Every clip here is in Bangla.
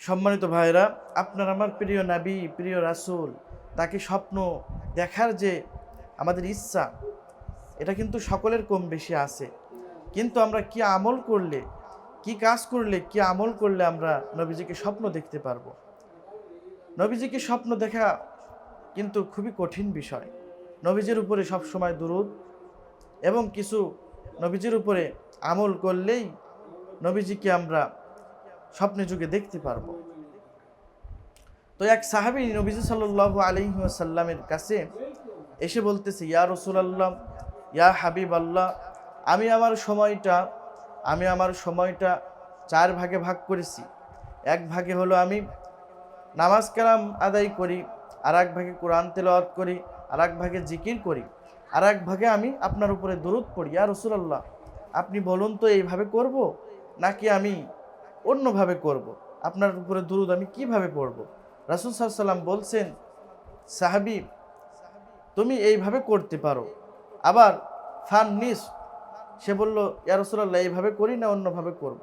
সম্মানিত ভাইরা আপনার আমার প্রিয় নাবী, প্রিয় রাসুল, তাকে স্বপ্ন দেখার যে আমাদের ইচ্ছা, এটা কিন্তু সকলের কম বেশি আছে। কিন্তু আমরা কি আমল করলে, কি কাজ করলে, কি আমল করলে আমরা নবীজিকে স্বপ্ন দেখতে পারব? নবীজিকে স্বপ্ন দেখা কিন্তু খুবই কঠিন বিষয়। নবীজির উপরে সবসময় দুরুদ এবং কিছু নবীজির উপরে আমল করলেই নবীজিকে আমরা স্বপ্নে যুগে দেখতে পারব। তো এক সাহাবি নবীজি সাল্লাহ আলিহাসাল্লামের কাছে এসে বলতেছে, ইয়া রসুলাল্লাহ, ইয়া হাবিব আল্লাহ আমি আমার সময়টা, আমি আমার সময়টা চার ভাগে ভাগ করেছি। এক ভাগে হলো আমি নামাজ কালাম আদায় করি আর এক ভাগে কোরআন তেলাওয়াত করি আর এক ভাগে জিকির করি আর এক ভাগে আমি আপনার উপরে দূরত পড়ি। আর রসুলাল্লাহ, আপনি বলুন তো এইভাবে করব, নাকি আমি অন্যভাবে করব। আপনার উপরে দুরুদ আমি কীভাবে পড়ব? রাসুল সাল্লাম বলছেন, সাহাবি, তুমি এইভাবে করতে পারো। আবার, ফান নিস। সে বলল, ইয়া রসুল্লাহ এইভাবে করি না, অন্যভাবে করব।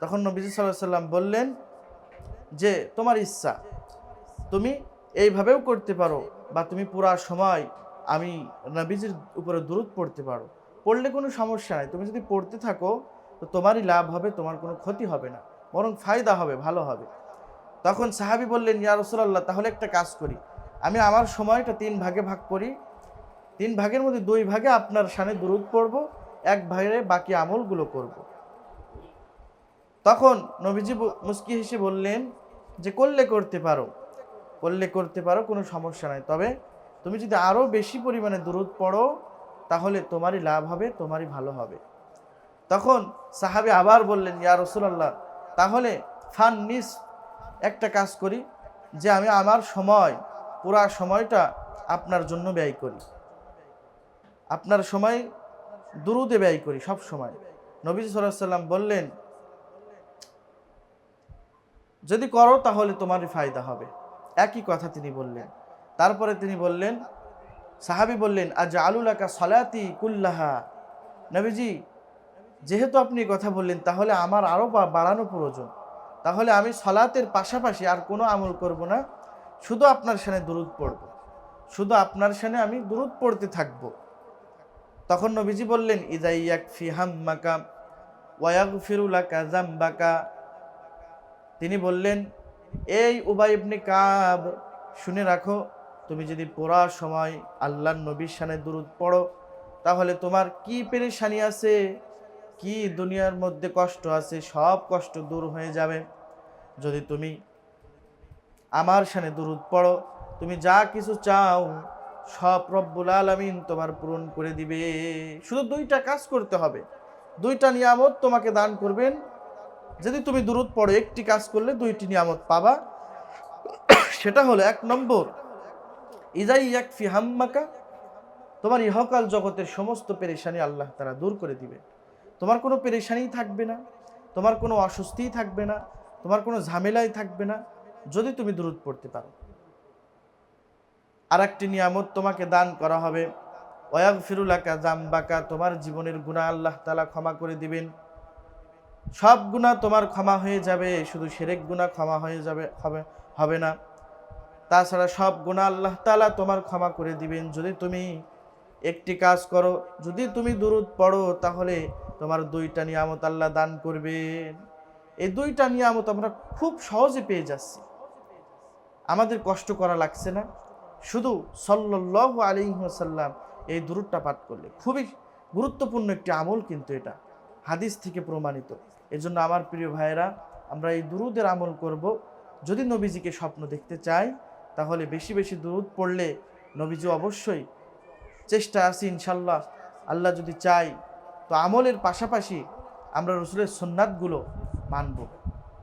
তখন নবীজি সাল্লাহ সাল্লাম বললেন যে, তোমার ইচ্ছা, তুমি এইভাবেও করতে পারো বা তুমি পুরা সময় আমি নবীজির উপরে দূরত পড়তে পারো। পড়লে কোনো সমস্যা নাই, তুমি যদি পড়তে থাকো, তো তোমারই লাভ হবে, তোমার কোনো ক্ষতি হবে না। বরং ফায়দা হবে, ভালো হবে। তখন সাহাবি বললেন, ইয়া রসুল্লাহ তাহলে একটা কাজ করি। আমি আমার সময়টা তিন ভাগে ভাগ করি। তিন ভাগের মধ্যে দুই ভাগে আপনার সানে দূরত পড়ব, এক ভাগে বাকি আমলগুলো করব। তখন নবীজি মুস্কি হেসে বললেন, যে করলে করতে পারো, করলে করতে পারো, কোনো সমস্যা নাই। তবে তুমি যদি আরও বেশি পরিমাণে দূরত পড়ো, তাহলে তোমারই লাভ হবে, তোমারই ভালো হবে। তখন সাহাবি আবার বললেন, ইয়া রসুলাল্লাহ তাহলে ফান নিস, একটা কাজ করি যে আমি আমার সময়, পুরা সময়টা আপনার জন্য ব্যয় করি। আপনার সময় দুরুদে ব্যয় করি সব সময়। নবীজ সাল্লাম বললেন, যদি করো তাহলে তোমারই ফায়দা হবে। একই কথা তিনি বললেন। তারপরে তিনি বললেন, সাহাবি বললেন আজ আলুলাকা সলাতি কুল্লাহা? নবীজি যেহেতু আপনি কথা বললেন, তাহলে আমার আরও বাড়ানো প্রয়োজন। তাহলে আমি সলাতের পাশাপাশি আর কোনো আমল করব না। শুধু আপনার সানে দূরত পড়ব। শুধু আপনার সানে আমি দূরত পড়তে থাকব। তখন নবীজি বললেন ইদাইয়াক ফিহাম হাম্মাকা ওয়াক ফিরুলাকা জাম্বাকা তিনি বললেন, এই উবাই ইবনে কাব, শুনে রাখো, তুমি যদি পড়া সময় আল্লাহর নবীর সানে দূরত পড়ো, তাহলে তোমার কি পেরেশানি আছে? কি দুনিয়ার মধ্যে কষ্ট আছে, সব কষ্ট দূর হয়ে যাবে। যদি তুমি আমার সানে দূরত পড়ো, তুমি যা কিছু চাও, সব রব্বুল আলমিন তোমার পূরণ করে দিবে। শুধু দুইটা কাজ করতে হবে। দুইটা নিয়ামত তোমাকে দান করবেন। যদি তুমি দূরত পড়ো, একটি কাজ করলে দুইটি নিয়ামত পাবা। সেটা হলো এক নম্বর, ইজাই এক ফি হাম্মাকা, তোমার ইহকাল জগতের সমস্ত পেরেশানি আল্লাহ তারা দূর করে দিবে। তোমার কোনো পেরেশানিই থাকবে না, তোমার কোনো অস্বস্তিই থাকবে না, তোমার কোনো ঝামেলাই থাকবে না, যদি তুমি দূরত পড়তে পারো। আর একটি নিয়ামত তোমাকে দান করা হবে। ওয়াগ ফিরুলাকা জাম্বাকা তোমার জীবনের গুণা আল্লাহ তালা ক্ষমা করে দিবেন। সব গুণা তোমার ক্ষমা হয়ে যাবে, শুধু সেরেক গুণা ক্ষমা হয়ে যাবে, হবে হবে না। তাছাড়া সব গুণা আল্লাহ তালা তোমার ক্ষমা করে দিবেন। যদি তুমি একটি কাজ করো, যদি তুমি দূরত পড়ো, তাহলে তোমার দুইটা নিয়ামত আল্লাহ দান করবেন এই দুইটা নিয়ামত আমরা খুব সহজে পেয়ে যাচ্ছি। আমাদের কষ্ট করা লাগছে না। শুধু সল্লাহ আলিহাসাল্লাম এই দূরটা পাঠ করলে। খুবই গুরুত্বপূর্ণ একটি আমল কিন্তু এটা, হাদিস থেকে প্রমাণিত। এজন্য আমার প্রিয় ভাইয়েরা, আমরা এই দুরুদের আমল করব। যদি নবীজিকে স্বপ্ন দেখতে চাই, তাহলে বেশি বেশি দুরুদ পড়লে নবীজি অবশ্যই চেষ্টা আছি ইনশাল্লাহ। আল্লাহ যদি চাই তো আমলের পাশাপাশি আমরা রসুলের সুন্নাতগুলো মানব।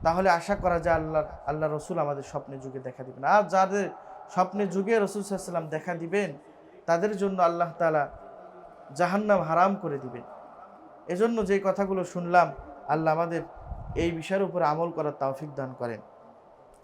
তাহলে আশা করা যায় আল্লাহ আল্লাহ রসুল আমাদের স্বপ্নের যুগে দেখা দিবেন। আর যাদের স্বপ্নের যুগে রসুল সাল্লাম দেখা দিবেন, তাদের জন্য আল্লাহ তালা জাহান্নাম হারাম করে দিবেন। এজন্য যে কথাগুলো শুনলাম, আল্লাহ আমাদের এই বিষয়ের উপর আমল করার তৌফিক দান করেন।